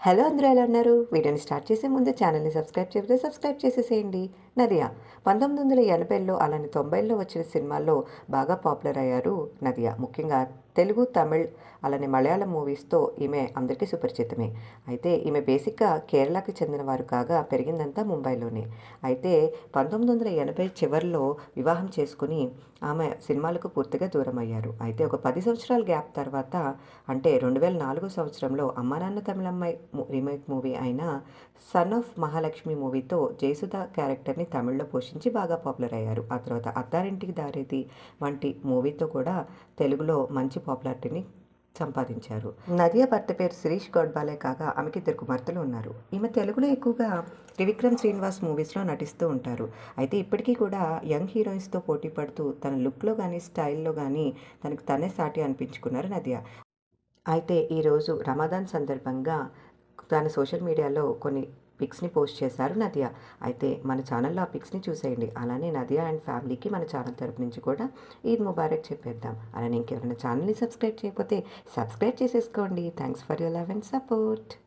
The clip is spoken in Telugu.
హలో అందరూ ఎలా ఉన్నారు? వీడియోని స్టార్ట్ చేసే ముందు ఛానల్ని సబ్స్క్రైబ్ చేస్తే సబ్స్క్రైబ్ చేసేసేయండి. నదియా పంతొమ్మిది వందల ఎనభైలో అలానే తొంభైలో వచ్చిన సినిమాల్లో బాగా పాపులర్ అయ్యారు నదియా. ముఖ్యంగా తెలుగు తమిళ్ అలానే మలయాళం మూవీస్తో ఈమె అందరికీ సుపరిచితమే. అయితే ఈమె బేసిక్గా కేరళకి చెందిన వారు కాగా పెరిగిందంతా ముంబైలోనే. అయితే పంతొమ్మిది వందల ఎనభై చివరిలో వివాహం చేసుకుని ఆమె సినిమాలకు పూర్తిగా దూరం అయ్యారు. అయితే ఒక పది సంవత్సరాల గ్యాప్ తర్వాత అంటే రెండు వేల నాలుగో సంవత్సరంలో అమ్మానాన్న తమిళమ్మాయి రీమేక్ మూవీ అయిన సన్ ఆఫ్ మహాలక్ష్మి మూవీతో జయసుధ క్యారెక్టర్ని తమిళ్ళో పోషించి బాగా పాపులర్ అయ్యారు. ఆ తర్వాత అత్తారింటికి దారేది వంటి మూవీతో కూడా తెలుగులో మంచి పాపులారిటీని సంపాదించారు. నదియా భర్త పేరు శిరీష్ గౌడ్బాలే కాగా ఆమెకి ఇద్దరు కుమార్తెలు ఉన్నారు. ఈమె తెలుగులో ఎక్కువగా త్రివిక్రమ్ శ్రీనివాస్ మూవీస్లో నటిస్తూ ఉంటారు. అయితే ఇప్పటికీ కూడా యంగ్ హీరోయిన్స్తో పోటీ పడుతూ తన లుక్లో కానీ స్టైల్లో కానీ తనకు తనే సాటి అనిపించుకున్నారు నదియా. అయితే ఈరోజు రమాదాన్ సందర్భంగా దాని సోషల్ మీడియాలో కొన్ని పిక్స్ని పోస్ట్ చేశారు నదియా. అయితే మన ఛానల్లో ఆ పిక్స్ని చూసేయండి. అలానే నదియా అండ్ ఫ్యామిలీకి మన ఛానల్ తరపు నుంచి కూడా ఈద్ ముబారక్ చెప్పేద్దాం. అలానే ఇంకెవరైనా ఛానల్ని సబ్స్క్రైబ్ చేయకపోతే సబ్స్క్రైబ్ చేసేసుకోండి. Thanks for your love and support.